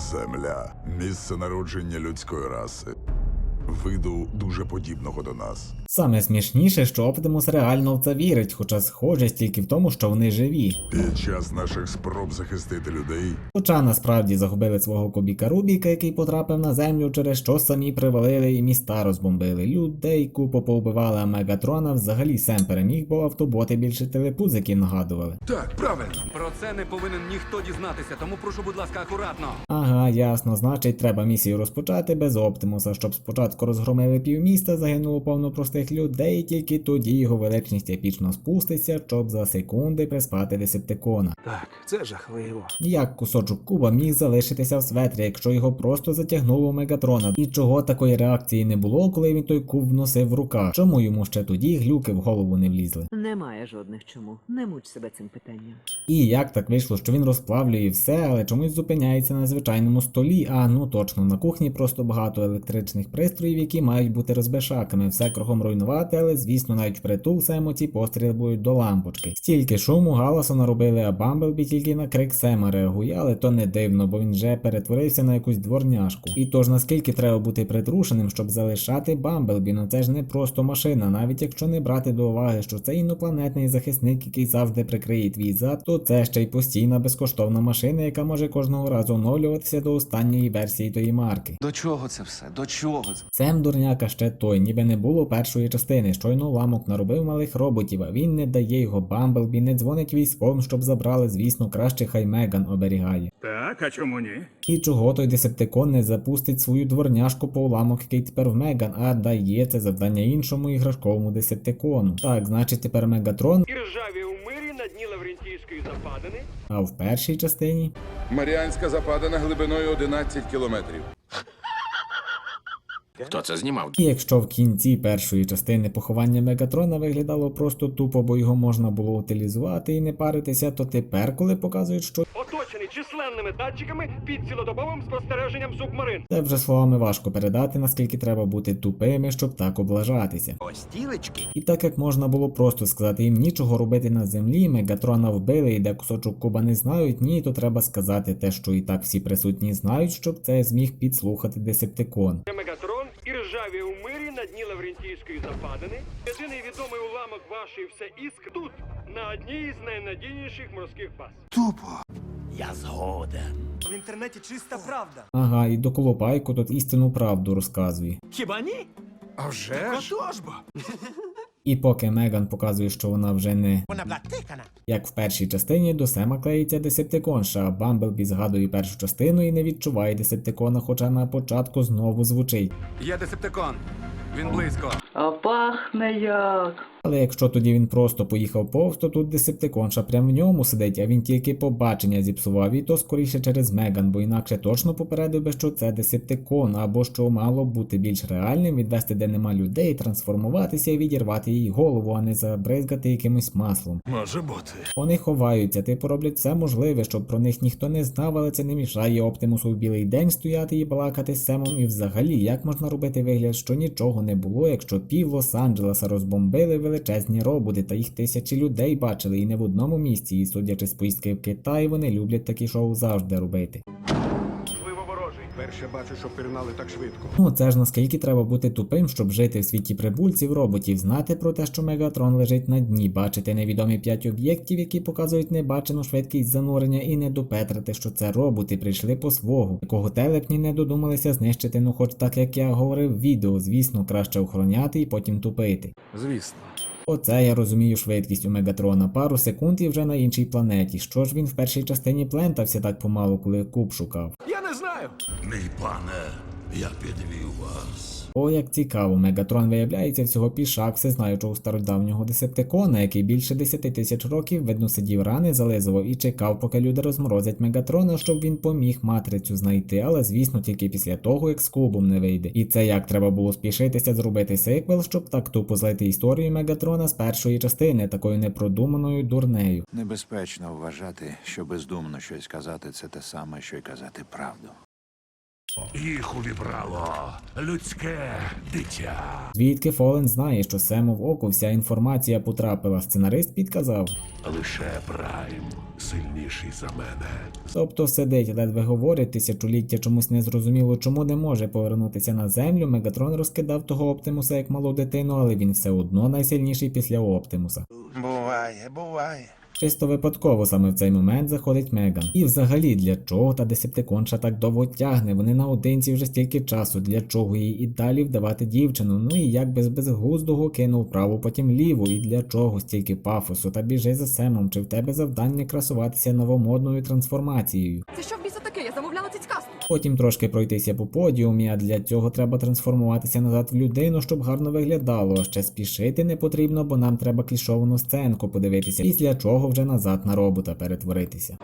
Земля. Місце народження людської раси, виду дуже подібного до нас. Саме смішніше, що Оптимус реально в це вірить, хоча схожість тільки в тому, що вони живі. Під час наших спроб захистити людей Хоча насправді загубили свого кубіка Рубіка, який потрапив на землю, через що самі привалили і міста розбомбили. Людей купо повбивали, а Мегатрона взагалі Сем переміг, бо автоботи більше телепузиків нагадували. Так, правильно. Про це не повинен ніхто дізнатися, тому прошу, будь ласка, акуратно. Ага, ясно, значить, треба місію розпочати без Оптимуса, щоб спочатку розгромили півміста, загинуло повно простих людей, і тільки тоді його величність епічно спуститься, щоб за секунди приспати десептикона. Так, це жахливо. Як кусочок куба міг залишитися в светрі, якщо його просто затягнуло в Мегатрона? І чого такої реакції не було, коли він той куб носив в руках? Чому йому ще тоді глюки в голову не влізли? Немає жодних чому. Не муч себе цим питанням. І як так вийшло, що він розплавлює все, але чомусь зупиняється на звичайному столі, а ну точно на кухні просто багато електричних пристроїв, які мають бути розбешаками, все кругом руйнувати, але звісно навіть впритул Сему ці постріли будуть до лампочки. Стільки шуму галасу наробили, а Бамблбі тільки на крик Сема реагує, але то не дивно, бо він вже перетворився на якусь дворняшку. І тож наскільки треба бути притрушеним, щоб залишати Бамблбі, ну це ж не просто машина, навіть якщо не брати до уваги, що це інопланетний захисник, який завжди прикриє твій зад, то це ще й постійна безкоштовна машина, яка може кожного разу оновлюватися до останньої версії тої марки. До чого це все? До чого це? Сем дурняка ще той, ніби не було першої частини. Щойно ламок наробив малих роботів, а він не дає його Бамблбі, не дзвонить військовим, щоб забрали, звісно, краще хай Меган оберігає. Так, а чому ні? І чого той десептикон не запустить свою дворняшку по уламок, який тепер в Меган, а дає це завдання іншому іграшковому десептикону. Так, значить тепер Мегатрон, і ржаві у мирі на дні Лаврентійської западини. а в першій частині Маріанська западина глибиною 11 кілометрів. Хто це знімав? І якщо в кінці першої частини поховання Мегатрона виглядало просто тупо, бо його можна було утилізувати і не паритися, то тепер, коли показують, що Оточений численними датчиками під цілодобовим спостереженням субмарин. це вже словами важко передати, наскільки треба бути тупими, щоб так облажатися. Ось тілечки. І так як можна було просто сказати їм нічого робити на землі, Мегатрона вбили і де кусочок куба не знають, ні, то треба сказати те, що і так всі присутні знають, щоб це зміг підслухати Десептикон. Це Мегатрон і ржаві у мирі на дні Лаврентійської западини. Єдиний відомий уламок вашої все іск тут, на одній із найнадійніших морських баз. В інтернеті чиста правда. Ага, і до Колопайку тут істинну правду розказує. Хіба ні? А вже ж? Отож бо. І поки Меган показує, що вона вже не Вона блатикана. як в першій частині, до Сема клеїться Десептиконша, а Бамблбі згадує першу частину і не відчуває Десептикона, хоча на початку знову звучить. Є десептикон. Він близько. А пахне як. Але якщо тоді він просто поїхав повз, то тут Десептиконша прямо в ньому сидить, а він тільки побачення зіпсував, і то скоріше через Меган, бо інакше точно попередив би, що це Десептикон, або що мало бути більш реальним, відвести де нема людей, трансформуватися і відірвати їй голову, а не забризгати якимось маслом. Може бути. Вони ховаються, типу роблять все можливе, щоб про них ніхто не знав, але це не мішає Оптимусу в білий день стояти і балакати з Семом. І взагалі, як можна робити вигляд, що нічого не було, якщо пів Лос-Анджелеса розбомбили величезні роботи, та їх тисячі людей бачили і не в одному місці. І судячи з поїздки в Китай, вони люблять такі шоу завжди робити. Можливо, ворожий. Перше бачу, що пірнали так швидко. Ну це ж наскільки треба бути тупим, щоб жити в світі прибульців, роботів, знати про те, що Мегатрон лежить на дні, бачити невідомі п'ять об'єктів, які показують небачену швидкість занурення, і не допетрити, що це роботи прийшли по свого, якого телепні не додумалися знищити, ну хоч так як я говорив відео, звісно, краще охороняти і потім тупити. Звісно. Оце я розумію швидкість у Мегатрона. Пару секунд і вже на іншій планеті. Що ж він в першій частині плентався так помалу, коли куб шукав? Я не знаю. Мій пане, я підвів вас. О, як цікаво, Мегатрон виявляється всього пішак всезнаючого стародавнього десептикона, який більше 10 тисяч років, видно, сидів рани, зализував і чекав, поки люди розморозять Мегатрона, щоб він поміг матрицю знайти, але звісно тільки після того, як з кубом не вийде. І це як треба було спішитися зробити сиквел, щоб так тупо злити історію Мегатрона з першої частини, такою непродуманою дурнею. Небезпечно вважати, що бездумно щось казати це те саме, що й казати правду. Їх увібрало людське дитя. Звідки Фолен знає, що Сему в око вся інформація потрапила, сценарист підказав. Лише Прайм сильніший за мене. Тобто сидить, ледве говорить тисячоліття чомусь незрозуміло, чому не може повернутися на землю. Мегатрон розкидав того Оптимуса як малу дитину, але він все одно найсильніший після Оптимуса. Буває, буває. Чисто випадково саме в цей момент заходить Меган. І взагалі для чого та десептиконша так довго тягне? Вони наодинці вже стільки часу, для чого їй і далі вдавати дівчину. Ну і як без безглуздого кинув праву, потім ліву, і для чого стільки пафосу та біжи за Семом, чи в тебе завдання красуватися новомодною трансформацією. Це що в біса таке? Замовляла. Потім трошки пройтися по подіумі, а для цього треба трансформуватися назад в людину, щоб гарно виглядало. Ще спішити не потрібно, бо нам треба клішовану сценку подивитися, після чого вже назад на робота перетворитися.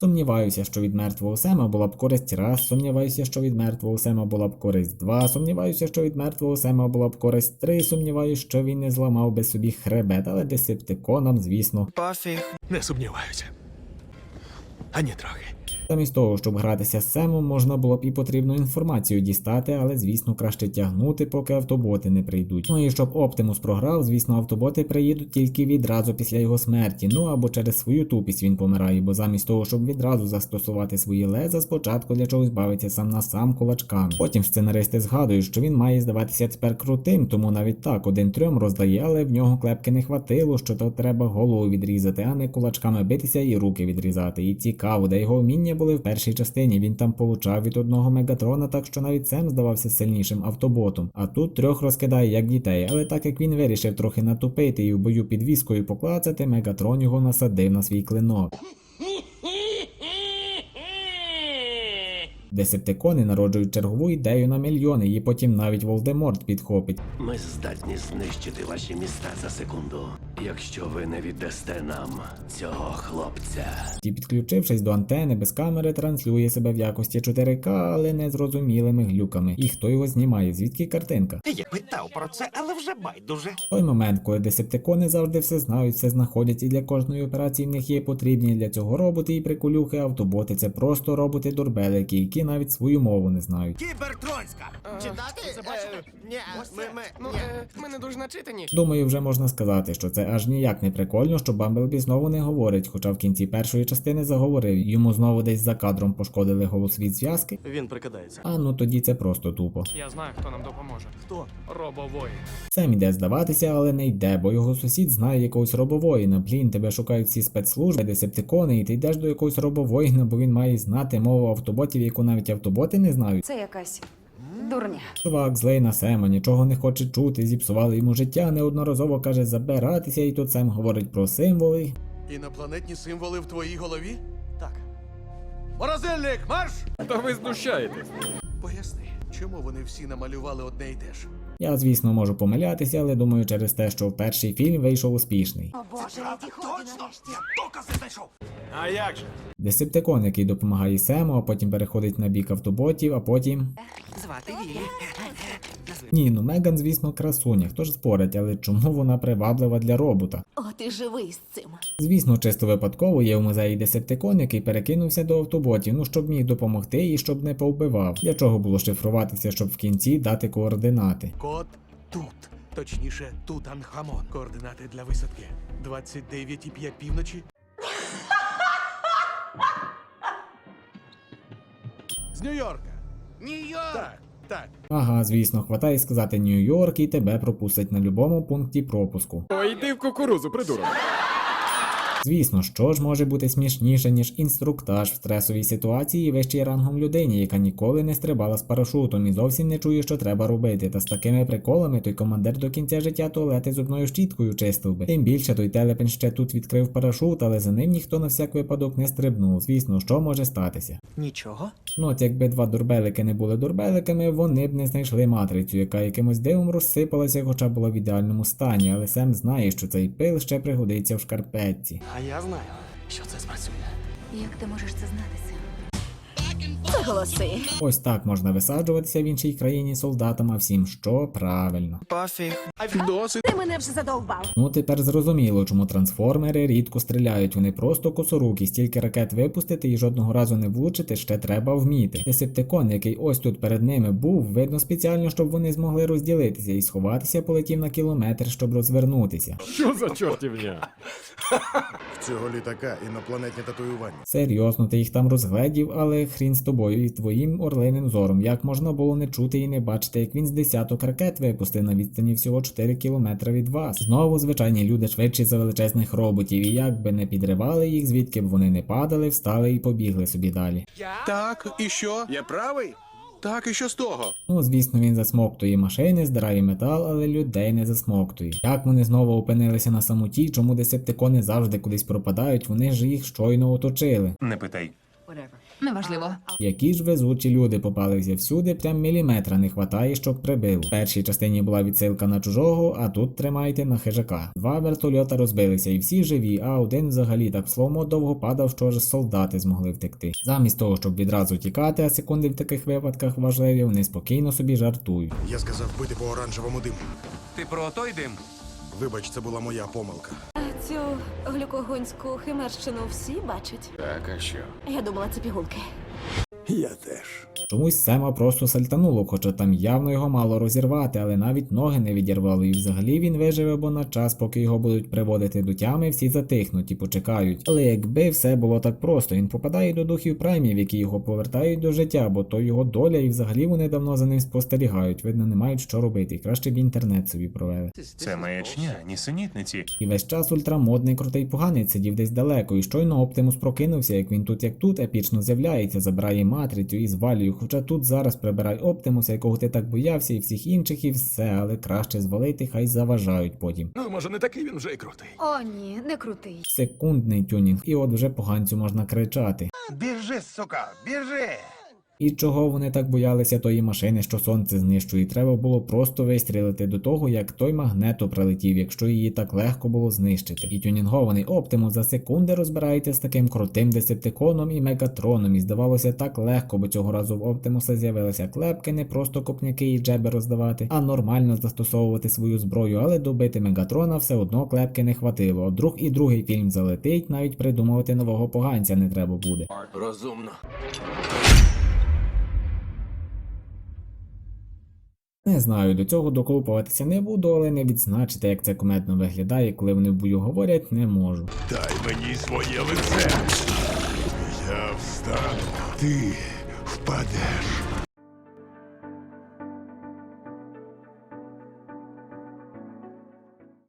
Сумніваюся, що від мертвого Сема була б користь раз, сумніваюся, що від мертвого Сема була б користь два, сумніваюся, що від мертвого Сема була б користь три, сумніваюся, що він не зламав би собі хребет, але десептиконам, звісно, Пофіг. Не сумніваюся. Ані трохи. Замість того, щоб гратися з Семом, можна було б і потрібну інформацію дістати, але звісно краще тягнути, поки автоботи не прийдуть. Ну і щоб Оптимус програв, звісно, автоботи приїдуть тільки відразу після його смерті. Ну або через свою тупість він помирає, бо замість того, щоб відразу застосувати свої леза, спочатку для чогось бавиться сам на сам кулачками. Потім сценаристи згадують, що він має здаватися тепер крутим, тому навіть так один трьом роздає, але в нього клепки не хватило, що то треба голову відрізати, а не кулачками битися і руки відрізати. І цікаво, де його вміння були в першій частині. Він там получав від одного мегатрона, так що навіть Сем здавався сильнішим автоботом. А тут трьох розкидає як дітей. Але так як він вирішив трохи натупити і в бою підвіскою поклацати, мегатрон його насадив на свій клинок. Десептикони народжують чергову ідею на мільйони, і потім навіть Волдеморт підхопить. Ми здатні знищити ваші міста за секунду, якщо ви не віддасте нам цього хлопця. І підключившись до антени без камери, транслює себе в якості 4К, але незрозумілими глюками. І хто його знімає? Звідки картинка? Я питав про це, але вже байдуже. Той момент, коли десептикони завжди все знають, все знаходять, і для кожної операції в них є потрібні для цього роботи і приколюхи, автоботи це просто роботи-дурбелики, які навіть свою мову не знають. Кібертронська! Читати? Ні, ми, ми, ну, ми не дуже начитані. Думаю, вже можна сказати, що це аж ніяк не прикольно, що Бамблбі знову не говорить, хоча в кінці першої частини заговорив, йому знову десь за кадром пошкодили голосові зв'язки. Він прикидається. А ну тоді це просто тупо. Я знаю, хто нам допоможе. Хто? Робової. Сем іде здаватися, але не йде, бо його сусід знає якогось робовоїна. Блін, тебе шукають всі спецслужби, десептикони, і ти йдеш до якогось робовоїна, бо він має знати мову автоботів, яку навіть автоботи не знають. Це якась дурня. Чувак злий на Сема, нічого не хоче чути, зіпсували йому життя, неодноразово каже забиратися, і тут Сем говорить про символи. Інопланетні символи в твоїй голові? Так. Морозильник, марш! Та ви знущаєтесь. Поясни, чому вони всі намалювали одне й те ж? Я, звісно, можу помилятися, але думаю, через те, що перший фільм вийшов успішний. О боже, ходи нарешті. Докази знайшов! А як же? Десептикон, який допомагає Сему, а потім переходить на бік автоботів, а потім. Звати Вілі. Ні, ну Меган, звісно, красуня, хто ж спорить, але чому вона приваблива для робота? О, ти живий з цим. Звісно, чисто випадково є в музеї Десептикон, який перекинувся до автоботів, ну щоб міг допомогти і щоб не повбивав. Для чого було шифруватися, щоб в кінці дати координати. Код тут. Точніше, Тутанхамон. Координати для висадки. 29,5 півночі. З Нью-Йорка. Нью-Йорк! Так, так. Ага, звісно, хватає сказати Нью-Йорк і тебе пропустять на любому пункті пропуску. Ой, йди в кукурузу, придурок. Звісно, що ж може бути смішніше, ніж інструктаж в стресовій ситуації вищий рангом людині, яка ніколи не стрибала з парашутом і зовсім не чує, що треба робити. Та з такими приколами той командир до кінця життя туалети зубною щіткою чистив би. Тим більше той телепень ще тут відкрив парашут, але за ним ніхто на всяк випадок не стрибнув. Звісно, що може статися. Нічого. Ну от якби два дурбелики не були дурбеликами, вони б не знайшли матрицю, яка якимось дивом розсипалася, хоча була в ідеальному стані, але Сем знає, що цей пил ще пригодиться в шкарпетці. А я знаю, що це спрацює. Як ти можеш це знати, Сем? Це голоси. Ось так можна висаджуватися в іншій країні солдатам, а всім що правильно. Пофіг. Ти мене вже задовбав. Ну тепер зрозуміло, чому трансформери рідко стріляють. Вони просто косорукі, стільки ракет випустити і жодного разу не влучити ще треба вміти. Десептикон, який ось тут перед ними був, видно спеціально, щоб вони змогли розділитися і сховатися, полетів на кілометр, щоб розвернутися. В цього літака інопланетні татуювання. Серйозно, ти їх там розгледів, але хрін з тобою і твоїм орлиним зором. Як можна було не чути і не бачити, як він з десяток ракет випустив на відстані всього 4 кілометри від вас. Знову звичайні люди швидші за величезних роботів, і як би не підривали їх, звідки б вони не падали, встали і побігли собі далі. Так, і що? Я правий? Так, і що з того? Ну, звісно, він засмоктує машини, здирає метал, але людей не засмоктує. Як вони знову опинилися на самоті, чому десептикони завжди кудись пропадають, вони ж їх щойно оточили. Не питай. Неважливо. Які ж везучі люди попалися всюди, прям міліметра не хватає, щоб прибило. В першій частині була відсилка на чужого, а тут тримайте на хижака. Два вертольота розбилися і всі живі, а один взагалі так сломо довго падав, що аж солдати змогли втекти. Замість того, щоб відразу тікати, а секунди в таких випадках важливі, вони спокійно собі жартують. Я сказав бити по оранжевому диму. Ти про той дим? Вибач, це була моя помилка. Цю глюкогонську химерщину всі бачать. Так, а що? Я думала, це пігулки. Я теж. Чомусь Сема просто сальтануло, хоча там явно його мало розірвати, але навіть ноги не відірвало, і взагалі він виживе, бо на час, поки його будуть приводити до тями, всі затихнуть і почекають. Але якби все було так просто, він попадає до духів праймів, які його повертають до життя, бо то його доля, і взагалі вони давно за ним спостерігають, видно, не мають що робити, і краще б інтернет собі провели. Це маячня, нісенітниці. І весь час ультрамодний крутий поганець сидів десь далеко, і щойно Оптимус прокинувся, як він тут як тут епічно з'являється, забирає матрицю і валію, Хоча тут зараз прибирай Оптимуса, якого ти так боявся, і всіх інших, і все, але краще звалити, хай заважають потім. Ну, може, не такий він вже і крутий. О, ні, не крутий. Секундний тюнінг, і от вже поганцю можна кричати. Біжи, сука, біжи! І чого вони так боялися тої машини, що сонце знищує? Треба було просто вистрілити до того, як той магнето прилетів, якщо її так легко було знищити. І тюнінгований Оптимус за секунди розбирається з таким крутим десептиконом і мегатроном. І здавалося так легко, бо цього разу в Оптимуса з'явилися клепки, не просто копняки і джеби роздавати, а нормально застосовувати свою зброю, але добити мегатрона все одно клепки не хватило. Друг і другий фільм залетить, навіть придумувати нового поганця не треба буде. Розумно. Не знаю, до цього доколупуватися не буду, але не відзначити, як це кумедно виглядає, коли вони в бою говорять, не можу. Дай мені своє лице. Я встану. Ти впадеш.